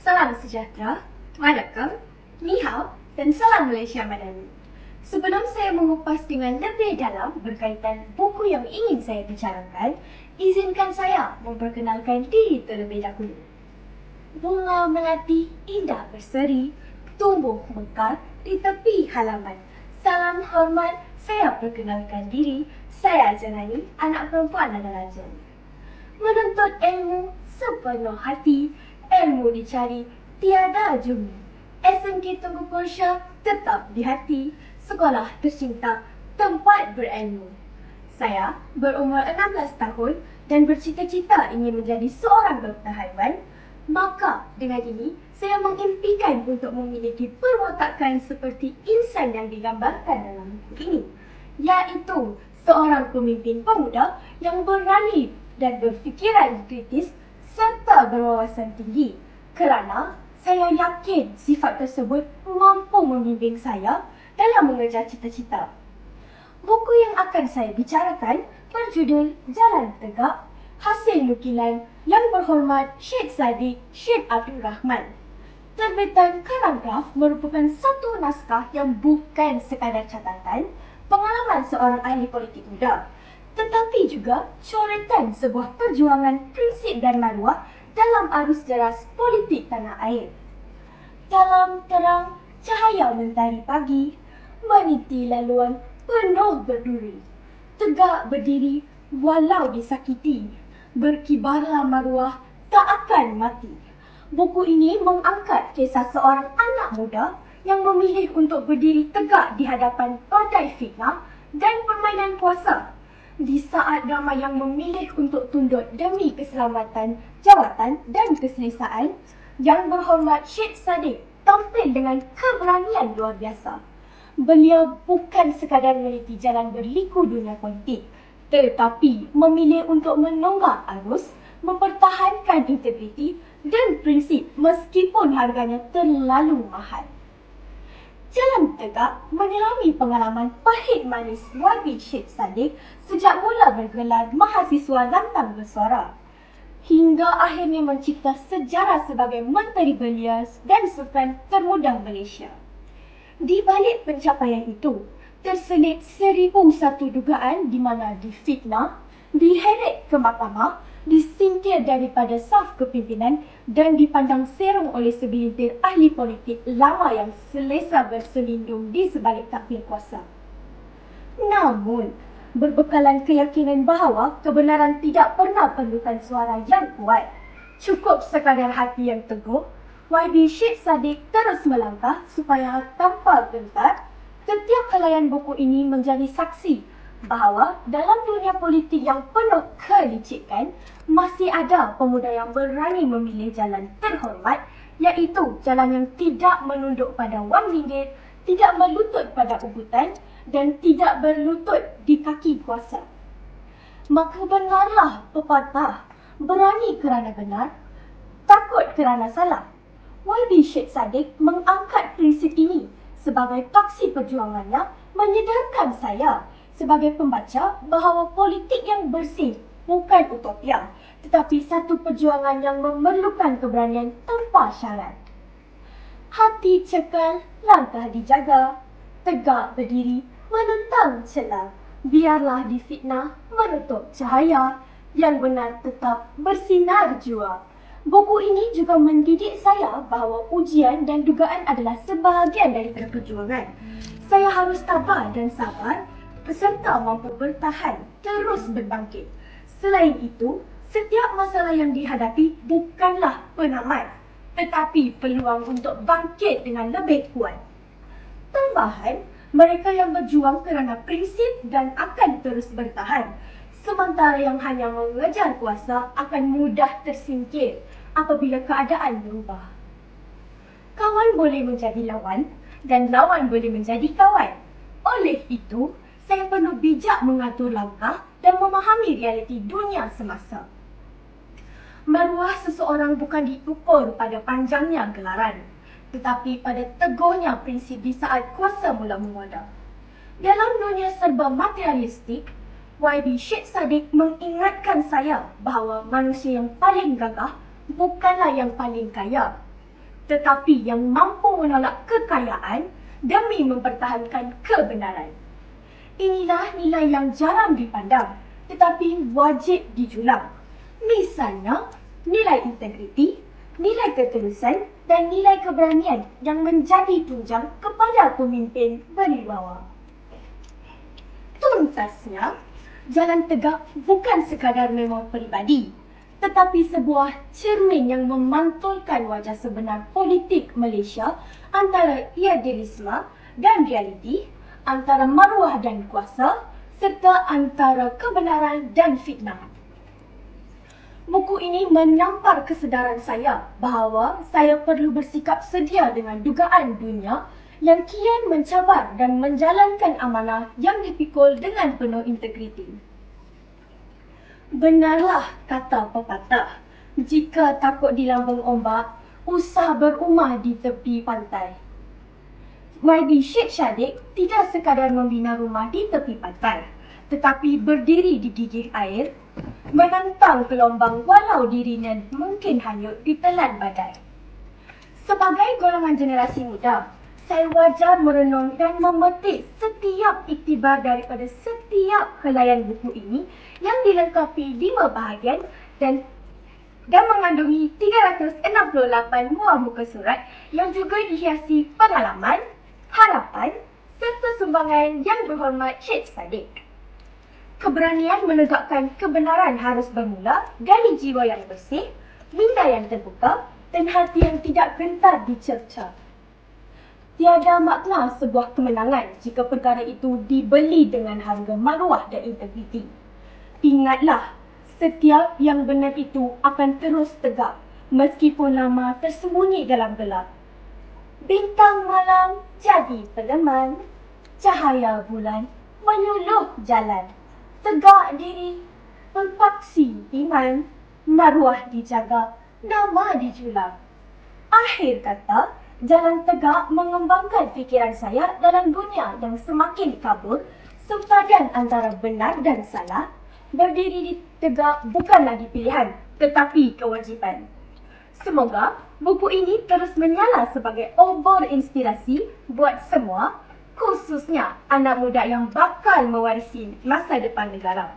Salam sejahtera, Waalaikum, Ni Hao dan Salam Malaysia Madani. Sebelum saya mengupas dengan lebih dalam berkaitan buku yang ingin saya bicarakan, izinkan saya memperkenalkan diri terlebih dahulu. Bunga melati indah berseri, tumbuh mekar di tepi halaman. Salam hormat, saya perkenalkan diri, saya Janani, anak perempuan dan raja. Menuntut ilmu sepenuh hati, ilmu dicari, tiada jumi. SMK Tunggu Persya tetap di hati, sekolah tercinta, tempat berilmu. Saya berumur 16 tahun dan bercita-cita ingin menjadi seorang doktor haiwan. Maka dengan ini, saya mengimpikan untuk memiliki perwatakan seperti insan yang digambarkan dalam buku ini. Iaitu seorang pemimpin pemuda yang berani dan berfikiran kritis serta berwawasan tinggi. Kerana saya yakin sifat tersebut mampu membimbing saya dalam mengejar cita-cita. Buku yang akan saya bicarakan berjudul Jalan Tegak, hasil nukilan yang berhormat Syed Sadiq Syed Abdul Rahman. Terbitan Karagraf merupakan satu naskah yang bukan sekadar catatan pengalaman seorang ahli politik muda, tetapi juga coretan sebuah perjuangan prinsip dan maruah dalam arus deras politik tanah air. Dalam terang cahaya mentari pagi, meniti laluan penuh berduri. Tegak berdiri walau disakiti, berkibarlah maruah tak akan mati. Buku ini mengangkat kisah seorang anak muda yang memilih untuk berdiri tegak di hadapan badai fitnah dan permainan kuasa. Di saat ramai yang memilih untuk tunduk demi keselamatan, jawatan dan keselesaan, yang berhormat Syed Saddiq tampil dengan keberanian luar biasa. Beliau bukan sekadar meneliti jalan berliku dunia politik, tetapi memilih untuk menunggak arus, mempertahankan integriti dan prinsip meskipun harganya terlalu mahal. Jalan Tegak menyelami pengalaman pahit manis YB Syed Saddiq sejak mula bergelar mahasiswa lantang bersuara hingga akhirnya mencipta sejarah sebagai Menteri Belia dan Sukan termuda Malaysia. Di balik pencapaian itu, terselit seribu satu dugaan di mana difitnah, diheret ke mahkamah, disingkir daripada saf kepimpinan dan dipandang serong oleh segelintir ahli politik lama yang selesa berselindung di sebalik takbir kuasa. Namun, berbekalan keyakinan bahawa kebenaran tidak pernah perlukan suara yang kuat, cukup sekadar hati yang teguh, YB Syed Saddiq terus melangkah supaya tanpa gentar, setiap helaian buku ini menjadi saksi bahawa dalam dunia politik yang penuh kelicikan, masih ada pemuda yang berani memilih jalan terhormat iaitu jalan yang tidak menunduk pada wang ringgit, tidak melutut pada ubutan dan tidak berlutut di kaki kuasa. Maka benarlah pepatah, berani kerana benar, takut kerana salah. YB Syed Saddiq mengangkat prinsip ini sebagai paksi perjuangannya menyedarkan saya sebagai pembaca bahawa politik yang bersih bukan utopia tetapi satu perjuangan yang memerlukan keberanian tanpa syarat. Hati cekal, langkah dijaga, tegak berdiri, menentang celah. Biarlah difitnah, menutup cahaya, yang benar tetap bersinar jua. Buku ini juga mendidik saya bahawa ujian dan dugaan adalah sebahagian dari perjuangan. Saya harus tabah dan sabar peserta mampu bertahan terus berbangkit. Selain itu, setiap masalah yang dihadapi bukanlah penamat, tetapi peluang untuk bangkit dengan lebih kuat. Tambahan, mereka yang berjuang kerana prinsip dan akan terus bertahan, sementara yang hanya mengejar kuasa akan mudah tersingkir apabila keadaan berubah. Kawan boleh menjadi lawan dan lawan boleh menjadi kawan. Oleh itu, saya perlu bijak mengatur langkah dan memahami realiti dunia semasa. Maruah seseorang bukan diukur pada panjangnya gelaran, tetapi pada teguhnya prinsip di saat kuasa mula mengoda. Dalam dunia serba materialistik, YB Syed Saddiq mengingatkan saya bahawa manusia yang paling gagah bukanlah yang paling kaya. tetapi yang mampu menolak kekayaan demi mempertahankan kebenaran. Inilah nilai yang jarang dipandang tetapi wajib dijulang. Misalnya, nilai integriti, nilai keterusan dan nilai keberanian yang menjadi tunjang kepada pemimpin berwibawa. Tuntasnya, jalan tegak bukan sekadar memang peribadi, tetapi sebuah cermin yang memantulkan wajah sebenar politik Malaysia antara idealisme dan realiti, antara maruah dan kuasa, serta antara kebenaran dan fitnah. Buku ini menampar kesedaran saya bahawa saya perlu bersikap sedia dengan dugaan dunia yang kian mencabar dan menjalankan amanah yang dipikul dengan penuh integriti. Benarlah kata pepatah, jika takut di lambung ombak, usah berumah di tepi pantai. YB Sheikh Syadik tidak sekadar membina rumah di tepi pantai, tetapi berdiri di gigih air, menentang gelombang walau dirinya mungkin hanyut ditelan badai. Sebagai golongan generasi muda, saya wajar merenung dan memetik setiap iktibar daripada setiap helaian buku ini yang dilengkapi lima bahagian dan dan mengandungi 368 buah muka surat yang juga dihiasi pengalaman, harapan serta sumbangan yang berhormat Syed Saddiq. Keberanian menegakkan kebenaran harus bermula dari jiwa yang bersih, minda yang terbuka dan hati yang tidak gentar dicerca. Tiada makna sebuah kemenangan jika perkara itu dibeli dengan harga maruah dan integriti. Ingatlah, setiap yang benar itu akan terus tegak meskipun lama tersembunyi dalam gelap. Bintang malam jadi peleman, cahaya bulan menyuluh jalan. Tegak diri, berpaksi iman, maruah dijaga, nama dijulang. Akhir kata, jalan tegak mengembangkan fikiran saya dalam dunia yang semakin kabur, sempadan antara benar dan salah, berdiri di tegak bukan lagi pilihan, tetapi kewajipan. Semoga buku ini terus menyala sebagai obor inspirasi buat semua, khususnya anak muda yang bakal mewarisi masa depan negara.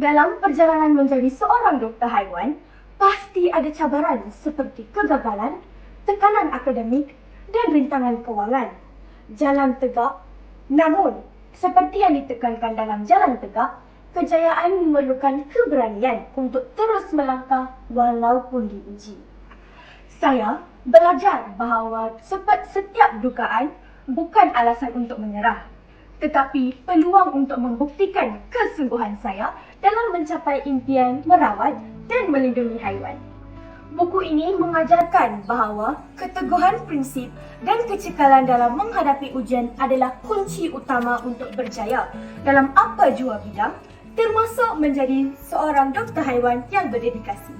Dalam perjalanan menjadi seorang doktor haiwan, pasti ada cabaran seperti kegagalan, tekanan akademik dan rintangan kewangan. Jalan tegak, namun seperti yang ditekankan dalam jalan tegak, kejayaan memerlukan keberanian untuk terus melangkah walaupun diuji. Saya belajar bahawa sepat setiap dugaan bukan alasan untuk menyerah, tetapi peluang untuk membuktikan kesungguhan saya dalam mencapai impian merawat dan melindungi haiwan. Buku ini mengajarkan bahawa keteguhan prinsip dan kecekalan dalam menghadapi ujian adalah kunci utama untuk berjaya dalam apa jua bidang termasuk menjadi seorang doktor haiwan yang berdedikasi.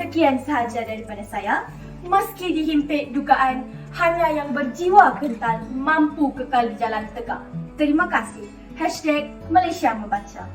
Sekian sahaja daripada saya. Meski dihimpit dugaan, hanya yang berjiwa kental mampu kekal di jalan tegak. Terima kasih. Hashtag Malaysia Membaca.